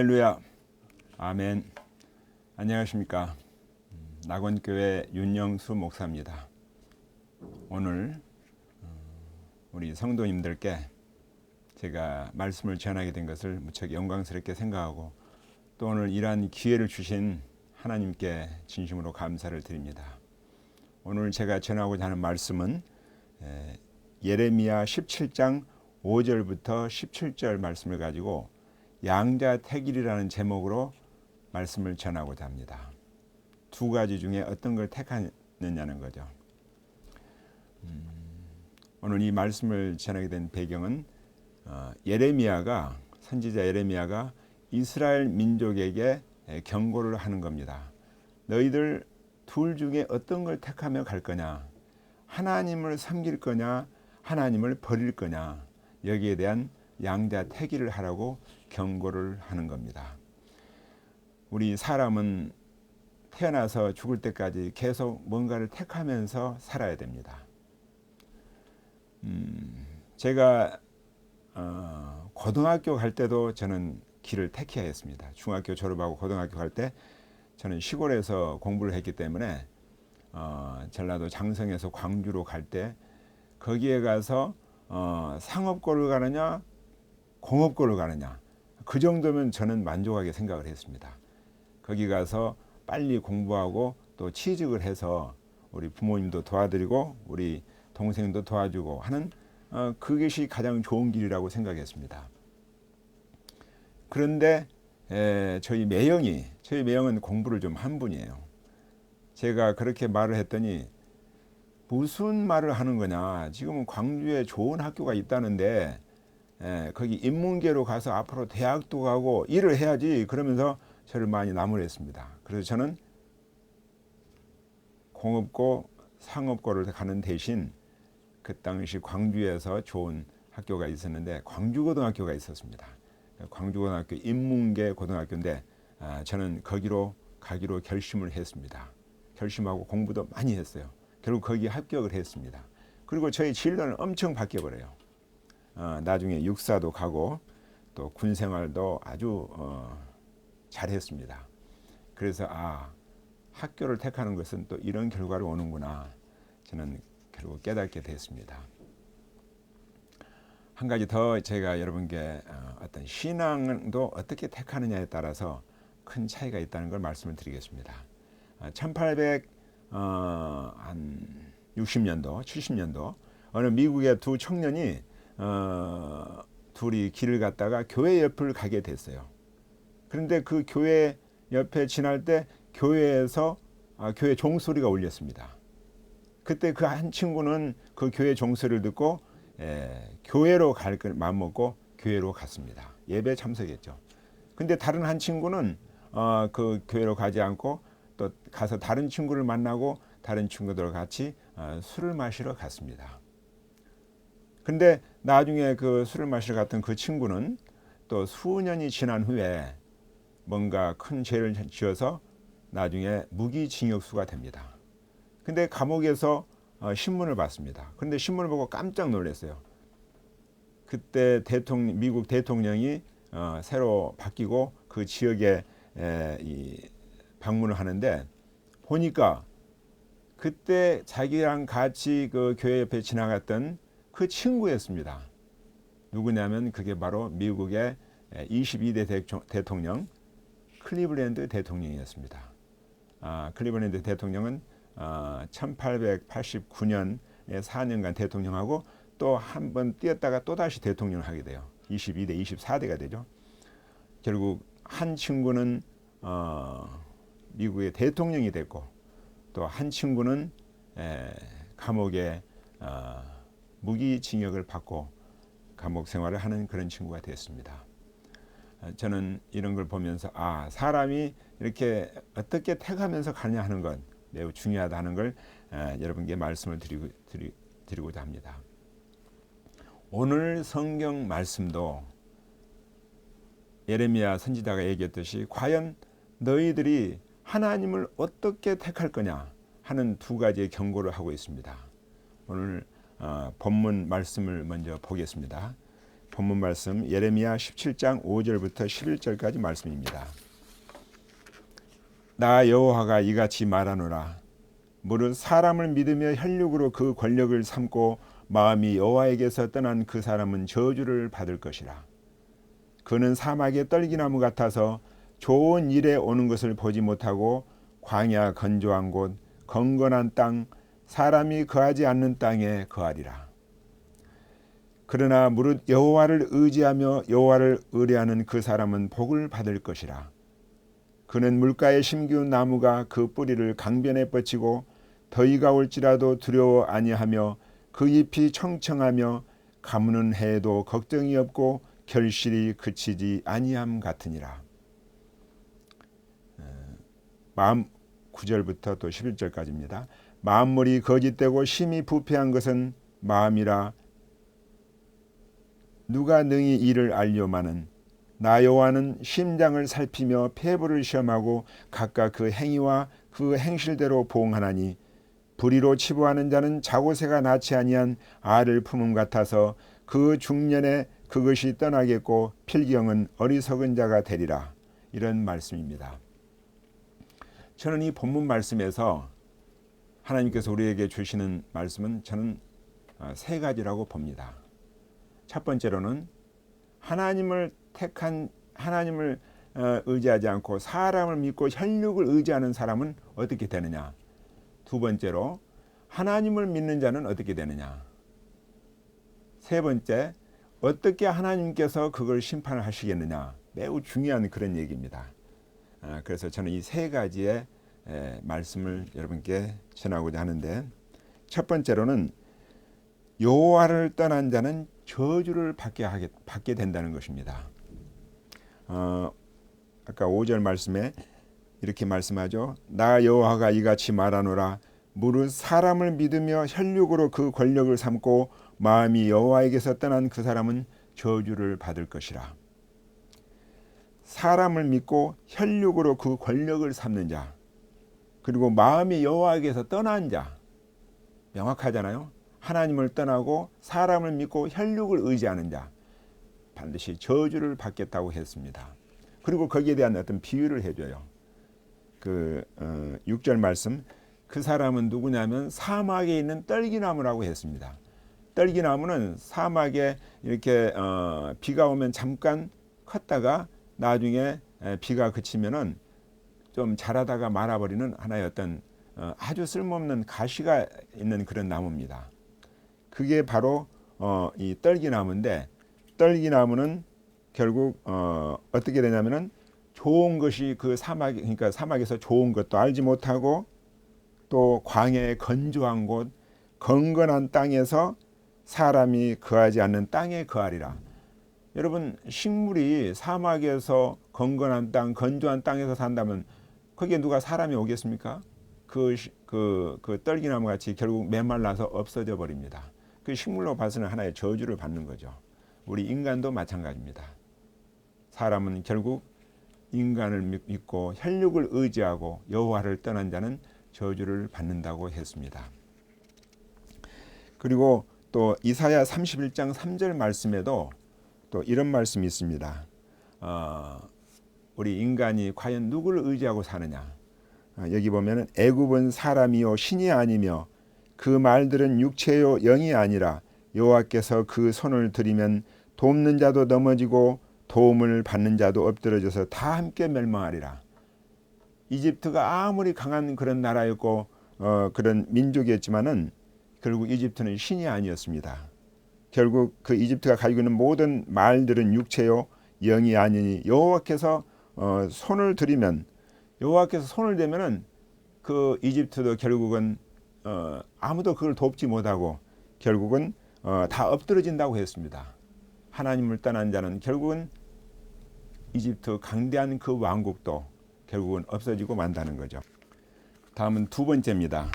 할렐루야. 아멘. 안녕하십니까. 음, 낙원교회 윤영수 목사입니다. 오늘 어, 우리 성도님들께 제가 말씀을 전하게 된 것을 무척 영광스럽게 생각하고 또 오늘 이러한 기회를 주신 하나님께 진심으로 감사를 드립니다. 오늘 제가 전하고자 하는 말씀은 에, 예레미야 17장 5절부터 17절 말씀을 가지고 양자택일이라는 제목으로 말씀을 전하고자 합니다. 두 가지 중에 어떤 걸 택하느냐는 거죠. 음, 오늘 이 말씀을 전하게 된 배경은 어, 예레미야가 선지자 예레미야가 이스라엘 민족에게 경고를 하는 겁니다. 너희들 둘 중에 어떤 걸 택하며 갈 거냐? 하나님을 섬길 거냐? 하나님을 버릴 거냐? 여기에 대한 양자택일을 하라고 경고를 하는 겁니다. 우리 사람은 태어나서 죽을 때까지 계속 뭔가를 택하면서 살아야 됩니다. 음, 제가 어, 고등학교 갈 때도 저는 길을 택해야 했습니다. 중학교 졸업하고 고등학교 갈 때 저는 시골에서 공부를 했기 때문에 어, 전라도 장성에서 광주로 갈 때 거기에 가서 어, 상업고를 가느냐 공업고를 가느냐 그 정도면 저는 만족하게 생각을 했습니다. 거기 가서 빨리 공부하고 또 취직을 해서 우리 부모님도 도와드리고 우리 동생도 도와주고 하는 어, 그것이 가장 좋은 길이라고 생각했습니다. 그런데 에, 저희 매형이 저희 매형은 공부를 좀 한 분이에요. 제가 그렇게 말을 했더니 무슨 말을 하는 거냐? 지금은 광주에 좋은 학교가 있다는데 에, 거기 인문계로 가서 앞으로 대학도 가고 일을 해야지 그러면서 저를 많이 나무랬습니다. 그래서 저는 공업고 상업고를 가는 대신 그 당시 광주에서 좋은 학교가 있었는데 광주고등학교가 있었습니다. 광주고등학교 인문계 고등학교인데 아, 저는 거기로 가기로 결심을 했습니다. 결심하고 공부도 많이 했어요. 결국 거기 합격을 했습니다. 그리고 저희 진로는 엄청 바뀌어 버려요. 어, 나중에 육사도 가고 또 군 생활도 아주 어, 잘했습니다. 그래서 아 학교를 택하는 것은 또 이런 결과로 오는구나 저는 결국 깨닫게 됐습니다. 한 가지 더 제가 여러분께 어, 어떤 신앙도 어떻게 택하느냐에 따라서 큰 차이가 있다는 걸 말씀을 드리겠습니다. 1800 어, 한 60년도, 70년도 어느 미국의 두 청년이 어, 둘이 길을 갔다가 교회 옆을 가게 됐어요. 그런데 그 교회 옆에 지날 때 교회에서 아, 교회 종소리가 울렸습니다. 그때 그 한 친구는 그 교회 종소리를 듣고 에, 교회로 갈 마음 먹고 교회로 갔습니다. 예배 참석했죠. 근데 다른 한 친구는 어, 그 교회로 가지 않고 또 가서 다른 친구를 만나고 다른 친구들과 같이 어, 술을 마시러 갔습니다. 근데 나중에 그 술을 마시러 갔던 그 친구는 또 수년이 지난 후에 뭔가 큰 죄를 지어서 나중에 무기징역수가 됩니다. 근데 감옥에서 어, 신문을 봤습니다. 그런데 신문을 보고 깜짝 놀랐어요. 그때 대통령, 미국 대통령이 어, 새로 바뀌고 그 지역에 이 방문을 하는데 보니까 그때 자기랑 같이 그 교회 옆에 지나갔던 그 친구였습니다. 누구냐면 그게 바로 미국의 22대 대통령 클리블랜드 대통령이었습니다. 아, 클리블랜드 대통령은 아, 1889년에 4년간 대통령하고 또 한 번 뛰었다가 또 다시 대통령을 하게 돼요. 22대 24대가 되죠. 결국 한 친구는 어, 미국의 대통령이 됐고 또 한 친구는 에, 감옥에 어, 무기징역을 받고 감옥 생활을 하는 그런 친구가 됐습니다. 어, 저는 이런 걸 보면서 아 사람이 이렇게 어떻게 택하면서 가냐 하는 건 매우 중요하다는 걸 에, 여러분께 말씀을 드리고, 드리, 드리고자 합니다. 오늘 성경 말씀도 예레미야 선지자가 얘기했듯이 과연 너희들이 하나님을 어떻게 택할 거냐 하는 두 가지의 경고를 하고 있습니다. 오늘 어, 본문 말씀을 먼저 보겠습니다. 본문 말씀 예레미야 17장 5절부터 11절까지 말씀입니다. 나 여호와가 이같이 말하노라 무릇 사람을 믿으며 혈육으로 그 권력을 삼고 마음이 여호와에게서 떠난 그 사람은 저주를 받을 것이라 그는 사막의 떨기나무 같아서 좋은 일에 오는 것을 보지 못하고 광야 건조한 곳 건건한 땅 사람이 거하지 않는 땅에 거하리라 그러나 무릇 여호와를 의지하며 여호와를 의뢰하는 그 사람은 복을 받을 것이라 그는 물가에 심기운 나무가 그 뿌리를 강변에 뻗치고 더위가 올지라도 두려워 아니하며 그 잎이 청청하며 가무는 해에도 걱정이 없고 결실이 그치지 아니함 같으니라. 어, 마음 9절부터 또 11절까지입니다. 마음물이 거짓되고 심히 부패한 것은 마음이라 누가 능히 이를 알려마는 나 여호와는 심장을 살피며 폐부를 시험하고 각각 그 행위와 그 행실대로 보응하나니 불의로 치부하는 자는 자고새가 낳지 아니한 알을 품음 같아서 그 중년에 그것이 떠나겠고 필경은 어리석은 자가 되리라 이런 말씀입니다. 저는 이 본문 말씀에서 하나님께서 우리에게 주시는 말씀은 저는 어, 세 가지라고 봅니다. 첫 번째로는 하나님을 택한 하나님을 어, 의지하지 않고 사람을 믿고 혈육을 의지하는 사람은 어떻게 되느냐? 두 번째로 하나님을 믿는 자는 어떻게 되느냐? 세 번째 어떻게 하나님께서 그걸 심판을 하시겠느냐? 매우 중요한 그런 얘기입니다. 아, 그래서 저는 이 세 가지의 말씀을 여러분께 전하고자 하는데 첫 번째로는 여호와를 떠난 자는 저주를 받게 하게 받게 된다는 것입니다. 어, 아까 5절 말씀에 이렇게 말씀하죠. 나 여호와가 이같이 말하노라 무릇 사람을 믿으며 혈육으로 그 권력을 삼고 마음이 여호와에게서 떠난 그 사람은 저주를 받을 것이라. 사람을 믿고 혈육으로 그 권력을 삼는 자 그리고 마음이 여호와에게서 떠난 자 명확하잖아요. 하나님을 떠나고 사람을 믿고 혈육을 의지하는 자 반드시 저주를 받겠다고 했습니다. 그리고 거기에 대한 어떤 비유를 해줘요. 그 어, 6절 말씀 그 사람은 누구냐면 사막에 있는 떨기나무라고 했습니다. 떨기나무는 사막에 이렇게 어, 비가 오면 잠깐 컸다가 나중에 비가 그치면은 좀 자라다가 말아버리는 하나의 어떤 어, 아주 쓸모없는 가시가 있는 그런 나무입니다. 그게 바로 어, 이 떨기나무인데 떨기나무는 결국 어, 어떻게 되냐면은 좋은 것이 그 사막 그러니까 사막에서 좋은 것도 알지 못하고 또 광야의 건조한 곳 건건한 땅에서 사람이 거하지 않는 땅에 거하리라. 여러분 식물이 사막에서 건건한 땅, 건조한 땅에서 산다면 거기에 누가 사람이 오겠습니까? 그, 그, 그 떨기나무 같이 결국 메말라서 없어져 버립니다. 그 식물로 봐서는 하나의 저주를 받는 거죠. 우리 인간도 마찬가지입니다. 사람은 결국 인간을 믿고 혈육을 의지하고 여호와를 떠난 자는 저주를 받는다고 했습니다. 그리고 또 이사야 31장 3절 말씀에도 또 이런 말씀이 있습니다. 어, 우리 인간이 과연 누구를 의지하고 사느냐? 어, 여기 보면은 애굽은 사람이요 신이 아니며 그 말들은 육체요 영이 아니라 여호와께서 그 손을 들이면 돕는 자도 넘어지고 도움을 받는 자도 엎드러져서 다 함께 멸망하리라. 이집트가 아무리 강한 그런 나라였고 어, 그런 민족이었지만은 결국 이집트는 신이 아니었습니다. 결국 그 이집트가 가지고 있는 모든 말들은 육체요 영이 아니니 여호와께서 어, 손을 들이면 여호와께서 손을 대면은 그 이집트도 결국은 어, 아무도 그걸 돕지 못하고 결국은 어, 다 엎드러진다고 했습니다. 하나님을 떠난 자는 결국은 이집트 강대한 그 왕국도 결국은 없어지고 만다는 거죠. 다음은 두 번째입니다.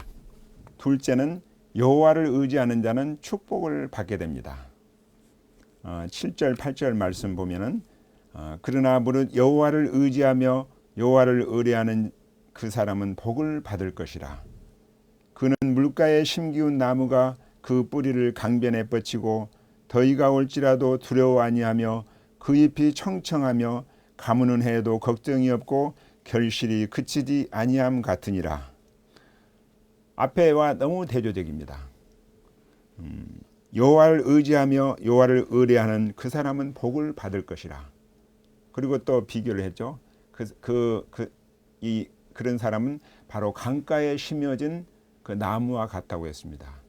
둘째는 여호와를 의지하는 자는 축복을 받게 됩니다. 어, 7절 8절 말씀 보면은 어, 그러나 무릇 여호와를 의지하며 여호와를 의뢰하는 그 사람은 복을 받을 것이라. 그는 물가에 심기운 나무가 그 뿌리를 강변에 뻗치고 더위가 올지라도 두려워 아니하며 그 잎이 청청하며 가무는 해도 걱정이 없고 결실이 그치지 아니함 같으니라. 앞에와 너무 대조적입니다. 음, 여호와를 의지하며 여호와를 의뢰하는 그 사람은 복을 받을 것이라. 그리고 또 비교를 했죠. 그그 이 그런 사람은 바로 강가에 심어진 그 나무와 같다고 했습니다.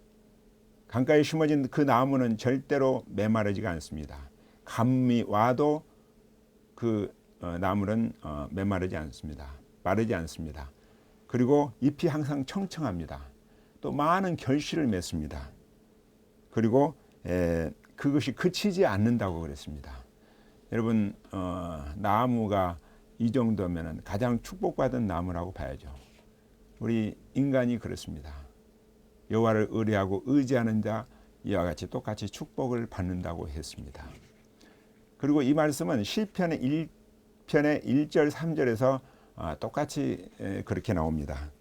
강가에 심어진 그 나무는 절대로 메마르지가 않습니다. 감이 와도 그 어, 나무는 어, 메마르지 않습니다. 마르지 않습니다. 그리고 잎이 항상 청청합니다. 또 많은 결실을 맺습니다. 그리고 에, 그것이 그치지 않는다고 그랬습니다. 여러분 어, 나무가 이 정도면 가장 축복받은 나무라고 봐야죠. 우리 인간이 그렇습니다. 여호와를 의뢰하고 의지하는 자 이와 같이 똑같이 축복을 받는다고 했습니다. 그리고 이 말씀은 시편의 1편의 1절 3절에서 아, 똑같이 그렇게 나옵니다.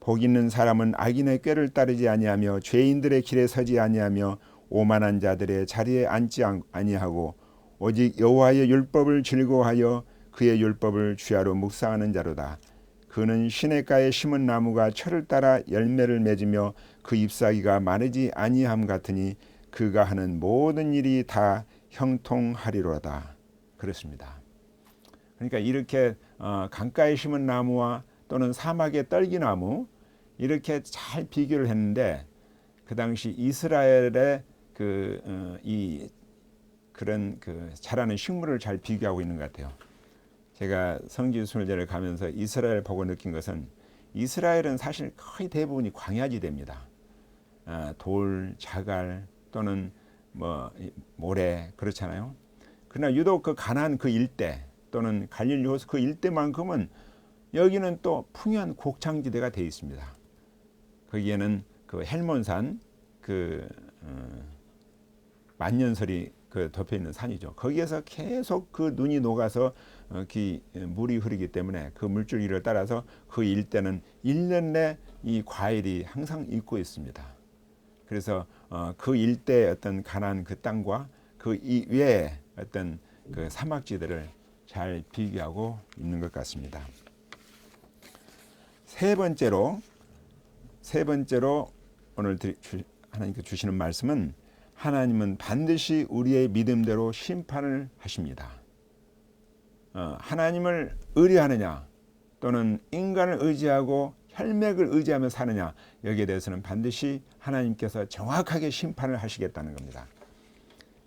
복 있는 사람은 악인의 꾀를 따르지 아니하며 죄인들의 길에 서지 아니하며 오만한 자들의 자리에 앉지 아니하고 오직 여호와의 율법을 즐거워하여 그의 율법을 주야로 묵상하는 자로다. 그는 시냇가에 심은 나무가 철을 따라 열매를 맺으며 그 잎사귀가 마르지 아니함 같으니 그가 하는 모든 일이 다 형통하리로다. 그렇습니다. 그러니까 이렇게 어, 강가에 심은 나무와 또는 사막의 떨기나무 이렇게 잘 비교를 했는데 그 당시 이스라엘의 그이 어, 그런 그 자라는 식물을 잘 비교하고 있는 것 같아요. 제가 성지 순례를 가면서 이스라엘 보고 느낀 것은 이스라엘은 사실 거의 대부분이 광야지대입니다. 아, 돌, 자갈 또는 뭐 모래 그렇잖아요. 그러나 유독 그 가난 그 일대 또는 갈릴리 호수 그 일대만큼은 여기는 또 풍요한 곡창지대가 되어 있습니다. 거기에는 그 헬몬산 그 어, 만년설이 그 덮여 있는 산이죠. 거기에서 계속 그 눈이 녹아서 어, 기 물이 흐르기 때문에 그 물줄기를 따라서 그 일대는 1년 내 이 과일이 항상 있고 있습니다. 그래서 어, 그 일대의 어떤 가난 그 땅과 그 이외에 어떤 그 사막지대를 잘 비교하고 있는 것 같습니다. 세 번째로 세 번째로 오늘 하나님께 주시는 말씀은 하나님은 반드시 우리의 믿음대로 심판을 하십니다. 어, 하나님을 의뢰하느냐 또는 인간을 의지하고 혈맥을 의지하며 사느냐 여기에 대해서는 반드시 하나님께서 정확하게 심판을 하시겠다는 겁니다.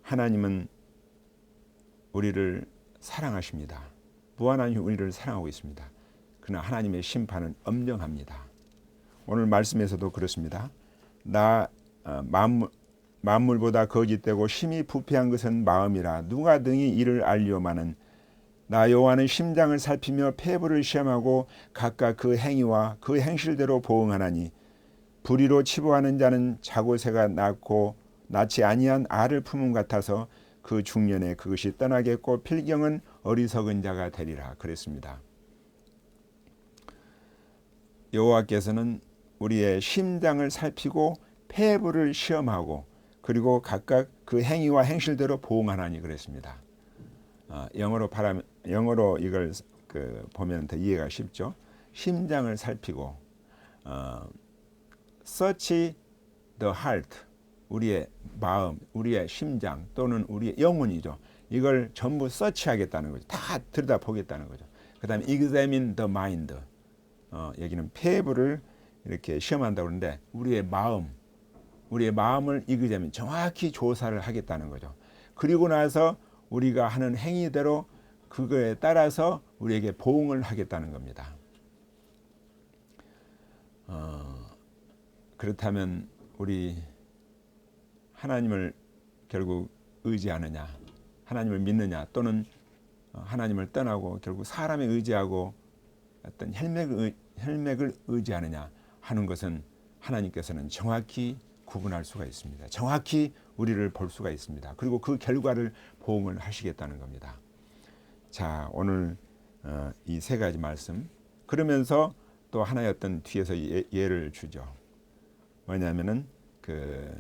하나님은 우리를 사랑하십니다. 무한한 우리를 사랑하고 있습니다. 그러나 하나님의 심판은 엄정합니다. 오늘 말씀에서도 그렇습니다. 나 어, 만물, 만물보다 거짓되고 심히 부패한 것은 마음이라 누가 등이 이를 알리오마는 나 여호와는 심장을 살피며 폐부를 시험하고 각각 그 행위와 그 행실대로 보응하나니 불의로 치부하는 자는 자고새가 낳고 낳지 아니한 알을 품음 같아서 그 중년에 그것이 떠나겠고 필경은 어리석은 자가 되리라 그랬습니다. 여호와께서는 우리의 심장을 살피고 폐부를 시험하고 그리고 각각 그 행위와 행실대로 보응하나니 그랬습니다. 어, 영어로 바람 영어로 이걸 그 보면 더 이해가 쉽죠. 심장을 살피고 어, search the heart 우리의 마음, 우리의 심장 또는 우리의 영혼이죠. 이걸 전부 서치하겠다는 거죠. 다 들여다 보겠다는 거죠. 그 다음에 examine the mind. 어, 여기는 폐부를 이렇게 시험한다고 그러는데 우리의 마음, 우리의 마음을 이그자면 정확히 조사를 하겠다는 거죠. 그리고 나서 우리가 하는 행위대로 그거에 따라서 우리에게 보응을 하겠다는 겁니다. 어, 그렇다면 우리 하나님을 결국 의지하느냐, 하나님을 믿느냐, 또는 하나님을 떠나고 결국 사람에 의지하고 어떤 혈맥을, 혈맥을 의지하느냐 하는 것은 하나님께서는 정확히 구분할 수가 있습니다. 정확히 우리를 볼 수가 있습니다. 그리고 그 결과를 보응을 하시겠다는 겁니다. 자, 오늘 어, 이세 가지 말씀 그러면서 또 하나의 어떤 뒤에서 예, 를 주죠. 뭐냐면은 그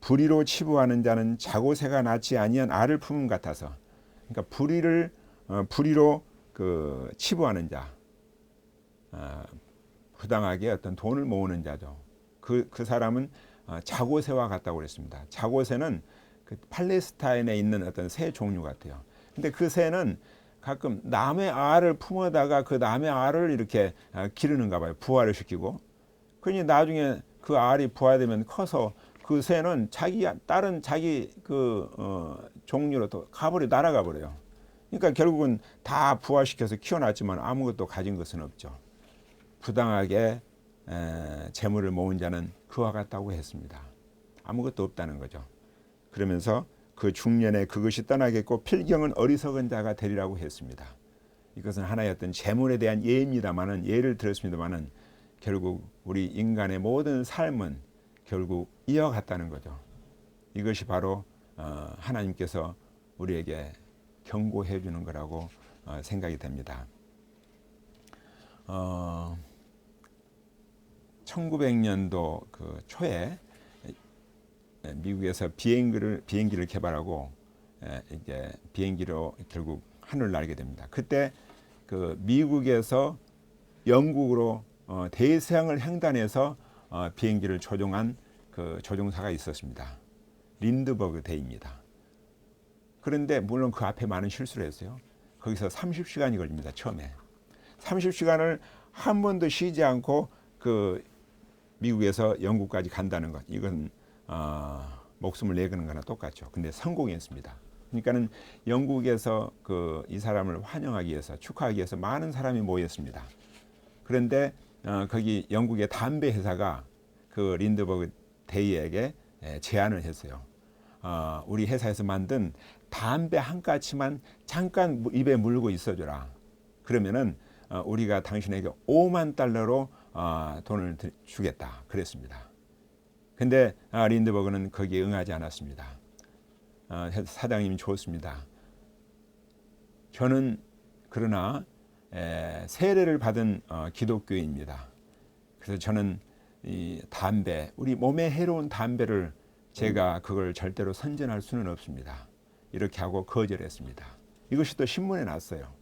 불의로 치부하는 자는 자고새가 낳지 아니한 알을 품음 같아서 그러니까 불의를 어, 불의로 그 치부하는 자 어, 부당하게 어떤 돈을 모으는 자죠. 그, 그 사람은 어, 자고새와 같다고 그랬습니다. 자고새는 그 팔레스타인에 있는 어떤 새 종류 같아요. 근데 그 새는 가끔 남의 알을 품어다가 그 남의 알을 이렇게 어, 기르는가 봐요. 부화를 시키고. 그러니 나중에 그 알이 부화되면 커서 그 새는 자기 다른 자기 그 어, 종류로 또 가버려 날아가 버려요. 그러니까 결국은 다 부화시켜서 키워놨지만 아무것도 가진 것은 없죠. 부당하게 에, 재물을 모은 자는 그와 같다고 했습니다. 아무것도 없다는 거죠. 그러면서 그 중년에 그것이 떠나겠고 필경은 어리석은 자가 되리라고 했습니다. 이것은 하나의 어떤 재물에 대한 예입니다만은 예를 들었습니다만은 결국 우리 인간의 모든 삶은 결국 이어갔다는 거죠. 이것이 바로 어, 하나님께서 우리에게 경고해 주는 거라고 어, 생각이 됩니다. 어, 1900년도 그 초에 미국에서 비행기를 비행기를 개발하고 이제 비행기로 결국 하늘을 날게 됩니다. 그때 그 미국에서 영국으로 어, 대서양을 횡단해서 어, 비행기를 조종한 그 조종사가 있었습니다. 린드버그 대입니다. 그런데 물론 그 앞에 많은 실수를 했어요. 거기서 30시간이 걸립니다. 처음에 30시간을 한 번도 쉬지 않고 그 미국에서 영국까지 간다는 것 이건 어, 목숨을 내거는 거나 똑같죠. 근데 성공했습니다. 그러니까는 영국에서 그 이 사람을 환영하기 위해서 축하하기 위해서 많은 사람이 모였습니다. 그런데 어, 거기 영국의 담배 회사가 그 린드버그 데이에게 제안을 했어요. 어, 우리 회사에서 만든 담배 한 가치만 잠깐 입에 물고 있어줘라. 그러면은 어, 우리가 당신에게 5만 달러로 어, 돈을 주겠다. 그랬습니다. 근데 아, 린드버그는 거기에 응하지 않았습니다. 어, 사장님이 좋습니다. 저는 그러나 에, 세례를 받은 어, 기독교인입니다. 그래서 저는 이 담배, 우리 몸에 해로운 담배를 제가 그걸 절대로 선전할 수는 없습니다. 이렇게 하고 거절했습니다. 이것이 또 신문에 났어요.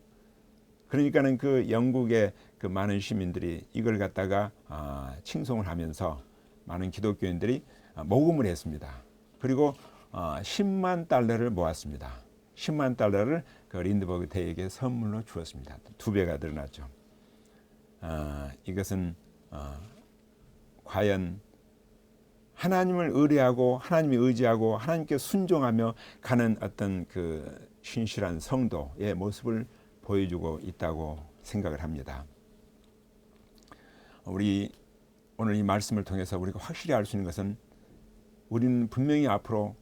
그러니까는 그 영국의 그 많은 시민들이 이걸 갖다가 아, 칭송을 하면서 많은 기독교인들이 아, 모금을 했습니다. 그리고 어, 10만 달러를 모았습니다. 10만 달러를 그 린드버그 대에게 선물로 주었습니다. 두 배가 늘어났죠. 어, 이것은 어, 과연 하나님을 의뢰하고 하나님이 의지하고 하나님께 순종하며 가는 어떤 그 신실한 성도의 모습을 보여주고 있다고 생각을 합니다. 우리 오늘 이 말씀을 통해서 우리가 확실히 알 수 있는 것은 우리는 분명히 앞으로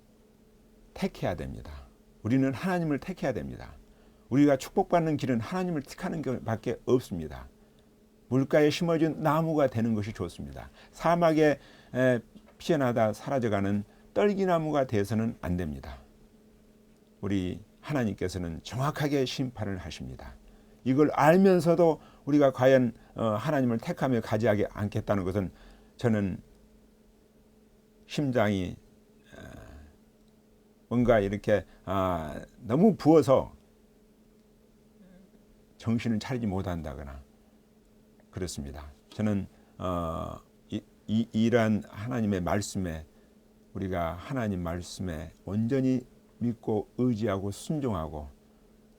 택해야 됩니다. 우리는 하나님을 택해야 됩니다. 우리가 축복받는 길은 하나님을 택하는 것밖에 없습니다. 물가에 심어진 나무가 되는 것이 좋습니다. 사막에 피어나다 사라져가는 떨기나무가 돼서는 안 됩니다. 우리 하나님께서는 정확하게 심판을 하십니다. 이걸 알면서도 우리가 과연 어, 하나님을 택하며 가지 않겠다는 것은 저는 심장이 어, 뭔가 이렇게 아, 너무 부어서 정신을 차리지 못한다거나 그렇습니다. 저는 어, 이, 이, 이러한 하나님의 말씀에 우리가 하나님 말씀에 온전히 믿고 의지하고 순종하고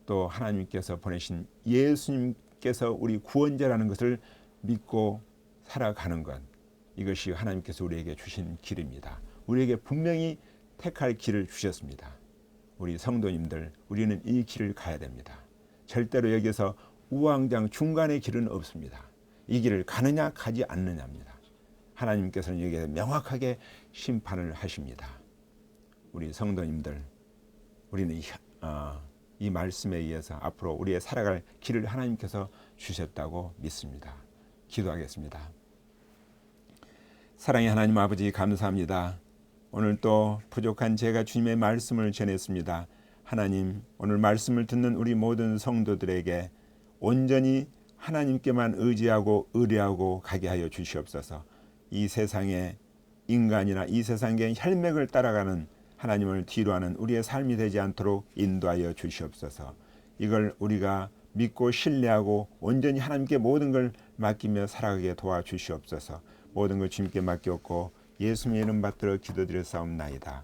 또 하나님께서 보내신 예수님께서 우리 구원자라는 것을 믿고 살아가는 것 이것이 하나님께서 우리에게 주신 길입니다. 우리에게 분명히 택할 길을 주셨습니다. 우리 성도님들 우리는 이 길을 가야 됩니다. 절대로 여기서 우왕장 중간의 길은 없습니다. 이 길을 가느냐 가지 않느냐입니다. 하나님께서는 여기에 명확하게 심판을 하십니다. 우리 성도님들 우리는 어, 이 말씀에 의해서 앞으로 우리의 살아갈 길을 하나님께서 주셨다고 믿습니다. 기도하겠습니다. 사랑의 하나님 아버지 감사합니다. 오늘 또 부족한 제가 주님의 말씀을 전했습니다. 하나님 오늘 말씀을 듣는 우리 모든 성도들에게 온전히 하나님께만 의지하고 의뢰하고 가게 하여 주시옵소서. 이 세상에 인간이나 이 세상의 혈맥을 따라가는 하나님을 뒤로하는 우리의 삶이 되지 않도록 인도하여 주시옵소서. 이걸 우리가 믿고 신뢰하고 온전히 하나님께 모든 걸 맡기며 살아가게 도와주시옵소서. 모든 걸 주님께 맡겼고 예수님 이름 받들어 기도드려 싸움나이다.